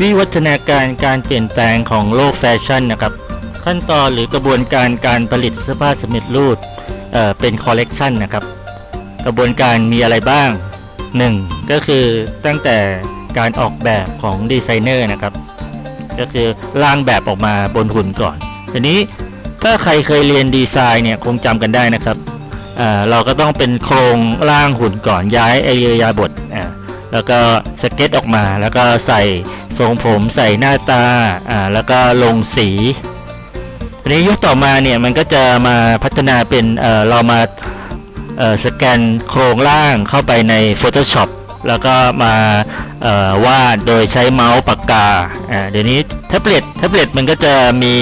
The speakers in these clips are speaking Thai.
วิวัฒนาการการเปลี่ยนแปลงของโลกแฟชั่นนะครับ ขั้นตอนหรือกระบวนการการผลิตเสื้อผ้าสำเร็จรูปเเป็นคอลเลกชันนะครับ กระบวนการมีอะไรบ้าง 1. ก็คือตั้งแต่การออกแบบของดีไซเนอร์นะครับ ก็คือร่างแบบออกมาบนหุ่นก่อนทีนี้ถ้าใครเคยเรียนดีไซน์เนี่ยคงจำกันได้นะครับเราก็ต้องเป็นโครงร่างหุ่นก่อนย้ายไอเรียบทแล้วก็สเก็ตออกมาแล้วก็ใส่ ทรงผมใส่หน้าตาอ่าแล้วก็ลงสีทีนี้ยุคต่อมาเนี่ยมันก็จะมาพัฒนาเป็นเอ่อเรามาเอ่อสแกนโครงร่างเข้าไปใน Photoshop แล้วก็มาเอ่อวาดโดยใช้เมาส์ปากกาอ่าเดี๋ยวนี้แท็บเล็ตแท็บเล็ตมันก็จะมี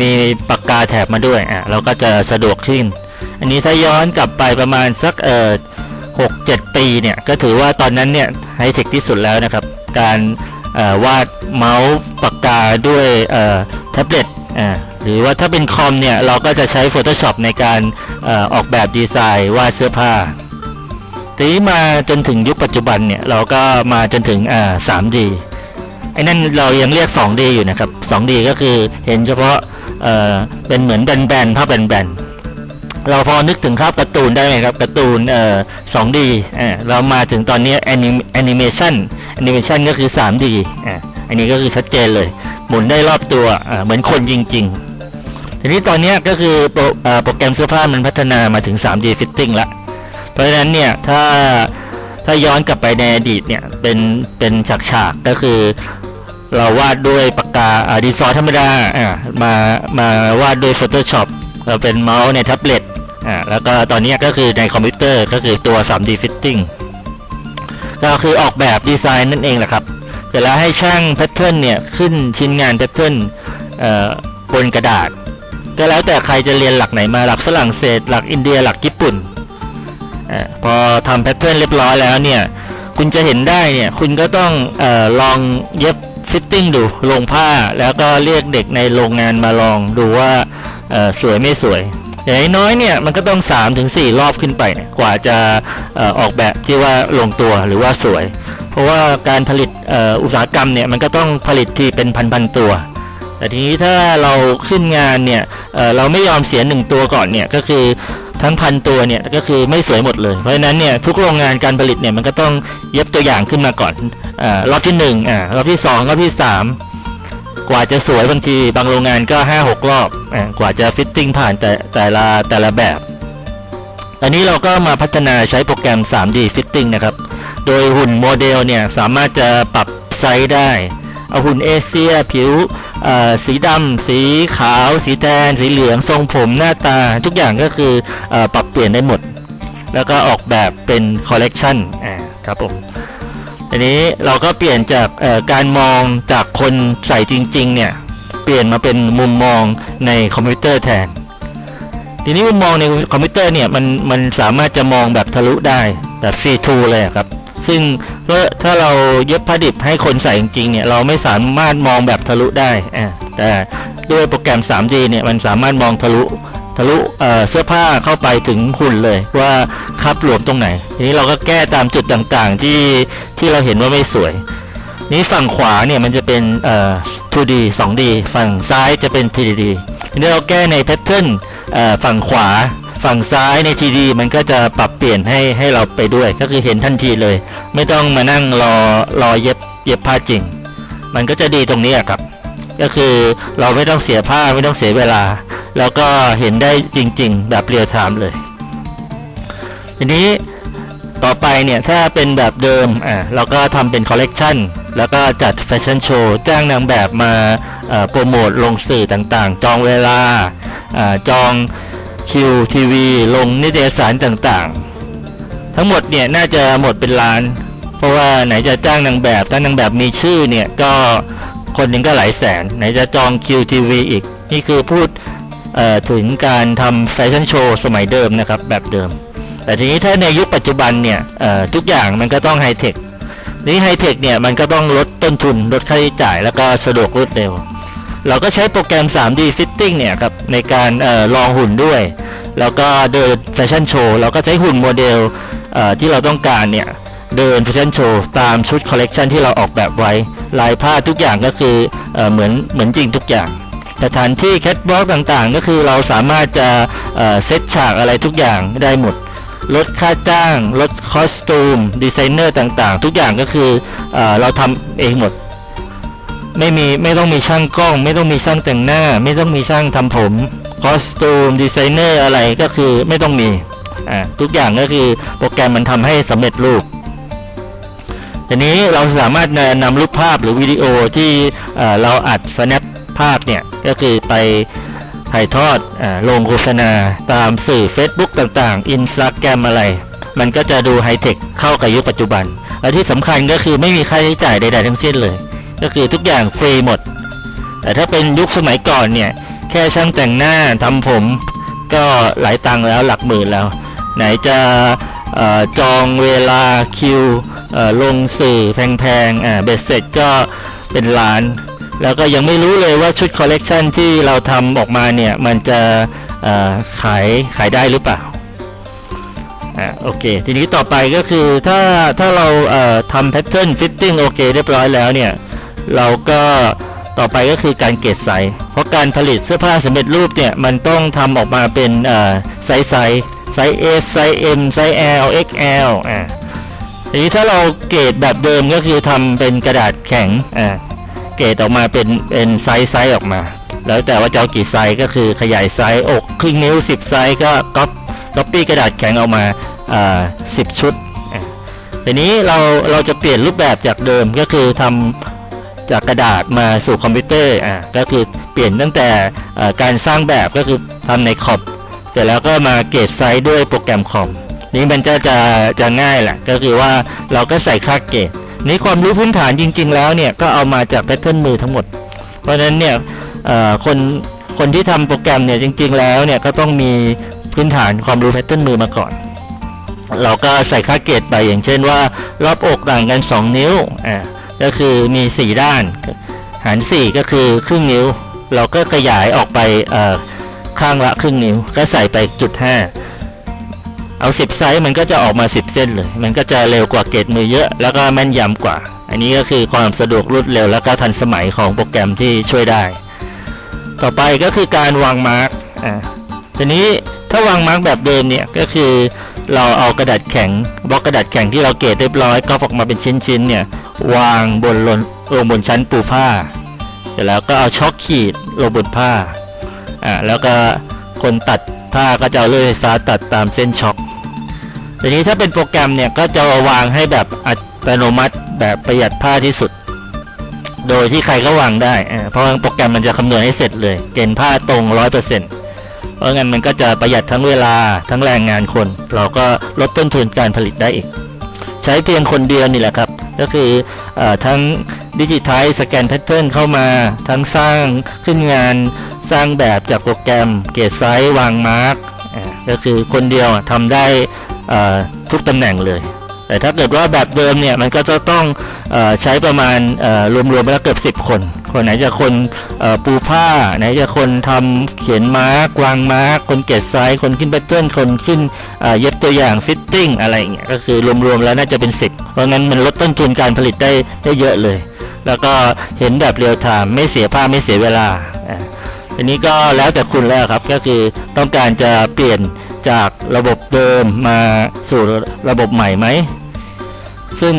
มีปากกาแถบมาด้วยอ่าเราก็จะสะดวกขึ้น อันนี้ถ้าย้อนกลับไปประมาณสักเอ่อหกเจ็ดปีเนี่ย ก็ถือว่าตอนนั้นเนี่ยไฮเทคที่สุดแล้วนะครับ การ วาดเมาส์ปากกาด้วยแท็บเล็ตหรือว่าถ้าเป็นคอมเนี่ยเราก็จะใช้ Photoshop ในการอออกแบบดีไซน์วาดเสื้อผ้าทีนี้มาจนถึงยุคปัจจุบันเนี่ยเราก็มาจนถึง 3D ไอ้นั่นเรายังเรียก 2D อยู่นะครับ 2D ก็คือเห็นเฉพาะเเป็นเหมือนแบนๆภาพแบนๆเราพอนึกถึงภาพการ์ตูนได้ไหมครับการ์ตูนเอ่อ 2D อ่าเรามาถึงตอนนี้แอนิเมชัน แอนิเมชันก็คือ 3D อ่าอันนี้ก็คือชัดเจนเลย หมุนได้รอบตัวอ่าเหมือนคนจริง ๆ ทีนี้ตอนเนี้ยก็คือโปรเอ่อโปรแกรมเสื้อผ้ามันพัฒนามาถึง 3D fitting ละเพราะฉะนั้นเนี่ยถ้าถ้าย้อนกลับไปในอดีตเนี่ยเป็นเป็นฉากฉากๆก็คือ เราวาดด้วยปากกาอ่าดินสอธรรมดาอ่ามามาวาดด้วย Photoshop เราเป็นเมาส์ในแท็บเล็ตอ่าแล้วก็ตอนเนี้ยก็คือในคอมพิวเตอร์ก็คือตัว 3D Fitting ก็คือออกแบบดีไซน์นั่นเองแหละครับเสร็จแล้วให้ช่างแพทเทิร์นเนี่ยขึ้นชิ้นงานแพทเทิร์นบนกระดาษ ก็แล้วแต่ใครจะเรียนหลักไหนมาหลักฝรั่งเศส หลักอินเดียหลักญี่ปุ่นอพอทำแพทเทิร์นเรียบร้อยแล้วเนี่ยคุณจะเห็นได้เนี่ยคุณก็ต้องออลองเย็บฟิตติ้งดูลงผ้าแล้วก็เรียกเด็กในโรงงานมาลองดูว่าสวยไม่สวย อย่างน้อยเนี่ยมันก็ต้อง 3-4 รอบขึ้นไปกว่าจะออกแบบที่ว่าลงตัวหรือว่าสวย เพราะว่าการผลิตอุตสาหกรรมเนี่ยมันก็ต้องผลิตที่เป็นพันๆตัว แต่ทีนี้ถ้าเราขึ้นงานเนี่ยเเราไม่ยอมเสียหนึ่งตัวก่อนเนี่ยก็คือทั้งพันตัวเนี่ยก็คือไม่สวยหมดเลยเพราะฉะนั้นเนี่ยทุกโรงงานการผลิตเนี่ยมันก็ต้องเย็บตัวอย่างขึ้นมาก่อนอรอบที่หนึ่งอ่ารอบที่สองรอบที่สาม กว่าจะสวยบางทีบางโรงงานก็ห้าหกรอบกว่าจะฟิตติ้งผ่านแต่แต่ละแต่ละแบบ อันนี้เราก็มาพัฒนาใช้โปรแกรม 3D Fitting นะครับ โดยหุ่นโมเดลเนี่ยสามารถจะปรับไซส์ได้ เอาหุ่นเอเชีย ผิวสีดำ สีขาว สีแดงสีเหลือง ทรงผมหน้าตา ทุกอย่างก็คือออปรับเปลี่ยนได้หมด แล้วก็ออกแบบเป็นคอลเลกชันอ่าครับผม ทีนี้เราก็เปลี่ยนจากการมองจากคนใส่จริงๆเนี่ยเปลี่ยนมาเป็นมุมมองในคอมพิวเตอร์แทน ทีนี้มุมมองในคอมพิวเตอร์เนี่ยมันมันสามารถจะมองแบบทะลุได้แบบ C2 เลยครับ ซึ่งถ้าเราเย็บผ้าดิบให้คนใส่จริงๆเนี่ยเราไม่สามารถมองแบบทะลุได้แต่ด้วยโปรแกรม 3D เนี่ยมันสามารถมองทะลุ ทะลุเเสื้อผ้าเข้าไปถึงหุ่นเลยว่าคับหลวมตรงไหน ทีนี้เราก็แก้ตามจุดต่างๆที่ที่เราเห็นว่าไม่สวย นี้ฝั่งขวาเนี่ยมันจะเป็นเอ่อ 2D 2D ฝั่งซ้ายจะเป็น 3D ทีนี้เราแก้ในแพทเทิร์นฝั่งขวาฝั่งซ้ายใน 3D มันก็จะปรับเปลี่ยนให้ให้เราไปด้วย ก็คือเห็นทันทีเลย ไม่ต้องมานั่งรอรอเย็บเย็บผ้าจริง มันก็จะดีตรงนี้ครับ ก็คือเราไม่ต้องเสียผ้าไม่ต้องเสียเวลา แล้วก็เห็นได้จริง ๆ แบบเรียลไทม์เลย ทีนี้ต่อไปเนี่ย ถ้าเป็นแบบเดิมอ่าเราก็ทำเป็นคอลเลกชันแล้วก็จัดแฟชั่นโชว์จ้างนางแบบมาโปรโมทลงสื่อต่างๆ จองเวลาอจองคิวทีวีลงนิตยสารต่างๆ ทั้งหมดเนี่ยน่าจะหมดเป็นล้าน เพราะว่าไหนจะจ้างนางแบบถ้านางแบบมีชื่อเนี่ยก็คนหนึ่งก็หลายแสน ไหนจะจองคิวทีวีอีก นี่คือพูด ถึงการทำแฟชั่นโชว์สมัยเดิมนะครับแบบเดิม แต่ทีนี้ถ้าในยุคปัจจุบันเนี่ยทุกอย่างมันก็ต้องไฮเทคนี้ไฮเทคเนี่ยมันก็ต้องลดต้นทุนลดค่าใช้จ่ายแล้วก็สะดวกรวดเร็ว เราก็ใช้โปรแกรม 3D Fitting เนี่ยครับในการออลองหุ่นด้วย แล้วก็เดินแฟชั่นโชว์เราก็ใช้หุ่นโมเดลเที่เราต้องการเนี่ยเดินแฟชั่นโชว์ตามชุดคอลเลกชันที่เราออกแบบไว้ลายผ้าทุกอย่างก็คือเอเหมือนเหมือนจริงทุกอย่าง สถานที่แคทวอกต่างๆ ก็คือเราสามารถจะเซตฉากอะไรทุกอย่างได้หมด ลดค่าจ้าง ลดคอสตูม ดีไซเนอร์ต่างๆ ทุกอย่างก็คือเอเราทำเองหมด ไม่มีไม่ต้องมีช่างกล้อง ไม่ต้องมีช่างแต่งหน้า ไม่ต้องมีช่างทำผม คอสตูม ดีไซเนอร์อะไรก็คือไม่ต้องมีอ่าทุกอย่างก็คือโปรแกรมมันทำให้สำเร็จรูปทีนี้เราสามารถนำรูปภาพหรือวิดีโอที่เเราอัด snap ภาพเนี่ย ก็คือไปถ่ายทอดอลงโฆษณาตามสื่อ Facebook ต่างๆ Instagram อะไร มันก็จะดูไฮเทคเข้ากับยุคปัจจุบัน และที่สำคัญก็คือไม่มีค่าใช้จ่ายใดๆทั้งสิ้นเลย ก็คือทุกอย่างฟรีหมด แต่ถ้าเป็นยุคสมัยก่อนเนี่ย แค่ช่างแต่งหน้าทำผม ก็หลายตังค์แล้วหลักหมื่นแล้ว ไหนจะออจองเวลาคิวลงสื่อแพงๆเบ็ดเสร็จก็เป็นล้าน แล้วก็ยังไม่รู้เลยว่าชุดคอลเลกชันที่เราทำออกมาเนี่ย มันจะขายขายได้หรือเปล่าอ่าโอเค ทีนี้ต่อไปก็คือถ้าถ้าเราทำแพทเทิร์นฟิตติ้งโอเคเรียบร้อยแล้วเนี่ย เราก็ต่อไปก็คือการเกตไซส์เพราะการผลิตเสื้อผ้าสำเร็จรูปเนี่ย มันต้องทำออกมาเป็นไซส์ไซส์ไซส์ S ไซส์ M ไซส์ L XL อ่าทีนี้ถ้าเราเกรดแบบเดิมก็คือทำเป็นกระดาษแข็งอ่า เกรดออกมาเป็นเป็นไซส์ไซส์ออกมา แล้วแต่ว่าจะเอากี่ไซส์ก็คือขยายไซส์อกครึ่งนิ้ว 10 ไซส์ก็ก๊อปก๊อปปี้กระดาษแข็งออกมาอ่า10ชุดอะทีนี้เราเราจะเปลี่ยนรูปแบบจากเดิมก็คือทำจากกระดาษมาสู่คอมพิวเตอร์อะก็คือเปลี่ยนตั้งแต่อ่อการสร้างแบบก็คือทำในคอมเสร็จแล้วก็มาเกรดไซส์ด้วยโปรแกรมคอมนี่มันจะจะจะง่ายแหละก็คือว่าเราก็ใส่ค่าเกรด นี่ความรู้พื้นฐานจริง ๆ แล้วเนี่ยก็เอามาจากแพทเทิร์นมือทั้งหมด เพราะฉะนั้นเนี่ยคนคนที่ทำโปรแกรมเนี่ยจริง ๆ แล้วเนี่ยก็ต้องมีพื้นฐานความรู้แพทเทิร์นมือมาก่อน เราก็ใส่ค่าเกรดไปอย่างเช่นว่า รอบอกต่างกัน 2 นิ้วอ่าก็คือมี 4 ด้าน หาร 4 ก็คือครึ่งนิ้ว เราก็ขยายออกไปข้างละครึ่งนิ้ว ก็ใส่ไปจุด5 เอา 10 ไซส์มันก็จะออกมา 10 เส้นเลย มันก็จะเร็วกว่าเกรดมือเยอะ แล้วก็แม่นยำกว่า อันนี้ก็คือความสะดวกรวดเร็วแล้วก็ทันสมัยของโปรแกรมที่ช่วยได้ ต่อไปก็คือการวางมาร์กอ่าทีนี้ถ้าวางมาร์กแบบเดิมเนี่ยก็คือเราเอากระดาษแข็งบล็อกกระดาษแข็งที่เราเกรดเรียบร้อยก็ออกมาเป็นชิ้นๆเนี่ยวางบนลนลงบนชั้นปูผ้าเสร็จแล้วก็เอาช็อคขีดลงบนผ้าอ่าแล้วก็คนตัด ผ้าก็จะเอาเลื่อยไฟฟ้าตัดตามเส้นช็อคทีนี้ถ้าเป็นโปรแกรมเนี่ยก็จะวางให้แบบอัตโนมัติแบบประหยัดผ้าที่สุด โดยที่ใครก็วางได้ เพราะโปรแกรมมันจะคำนวณให้เสร็จเลย เกณฑ์ผ้าตรงร้อยเปอร์เซ็นต์เพราะงั้นมันก็จะประหยัดทั้งเวลาทั้งแรงงานคน เราก็ลดต้นทุนการผลิตได้อีก ใช้เพียงคนเดียวนี่แหละครับ ก็คืออทั้งดิจิทัลสแกนแพทเทิร์นเข้ามา ทั้งสร้างขึ้นงาน สร้างแบบจากโปรแกรมเกรดไซส์วางมาร์กก็คือคนเดียวทำได้ทุกตำแหน่งเลย แต่ถ้าเกิดว่าแบบเดิมเนี่ยมันก็จะต้องอใช้ประมาณรวมๆแล้วเกือบ10 คน คนไหนจะคนปูผ้า ไหนจะคนทำเขียนมาร์กวางมาร์กคนเกรดไซส์คนขึ้นแพทเทิร์นคนขึ้นเย็บตัวอย่างฟิตติ้งอะไรอย่างเงี้ยก็คือรวมๆแล้วน่าจะเป็น 10 เพราะงั้นมันลดต้นทุนการผลิตได้ได้เยอะเลย แล้วก็เห็นแบบเรียลไทม์ไม่เสียผ้าไม่เสียเวลา อะทีนี้ก็แล้วแต่คุณแล้วครับก็คือต้องการจะเปลี่ยนจากระบบเดิมมาสู่ระบบใหม่ไหม ซึ่ง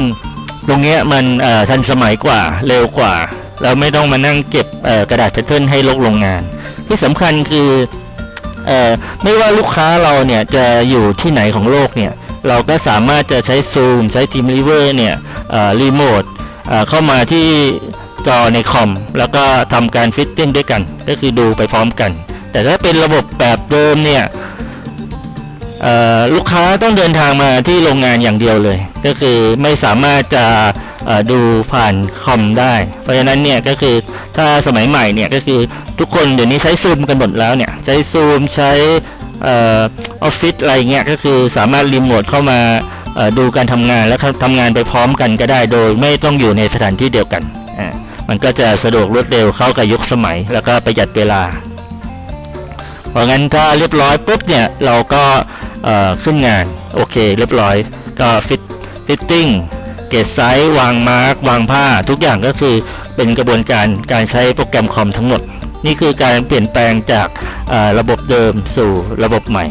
ตรงนี้มันทันสมัยกว่าเร็วกว่า เราไม่ต้องมานั่งเก็บกระดาษแพทเทิร์นให้ลกโรงงาน ที่สำคัญคืออไม่ว่าลูกค้าเราเนี่ยจะอยู่ที่ไหนของโลกเนี่ยเราก็สามารถจะใช้ซูมใช้ทีมรีเวอร์เนี่ยรีโมทเข้ามาที่ จอในคอม แล้วก็ทำการฟิตติ้งด้วยกัน ก็คือดูไปพร้อมกัน แต่ถ้าเป็นระบบแบบเดิมเนี่ยลูกค้าต้องเดินทางมาที่โรงงานอย่างเดียวเลย ก็คือไม่สามารถจะดูผ่านคอมได้ เพราะฉะนั้นเนี่ยก็คือถ้าสมัยใหม่เนี่ยก็คือทุกคนเดี๋ยวนี้ใช้ซูมกันหมดแล้วเนี่ยใช้ซูมใช้ออฟฟิศอะไรเงี้ยก็คือสามารถรีโมทเข้ามาดูการทำงานและทำงานไปพร้อมกันก็ได้โดยไม่ต้องอยู่ในสถานที่เดียวกัน มันก็จะสะดวกรวดเร็วเข้ากับยุคสมัย แล้วก็ประหยัดเวลา เพราะงั้นถ้าเรียบร้อยปุ๊บเนี่ยเราก็ขึ้นงานโอเค เรียบร้อยก็ฟิตฟิตติ้งเกตไซส์วางมาร์กวางผ้า ทุกอย่างก็คือเป็นกระบวนการการใช้โปรแกรมคอมทั้งหมด นี่คือการเปลี่ยนแปลงจากระบบเดิมสู่ระบบใหม่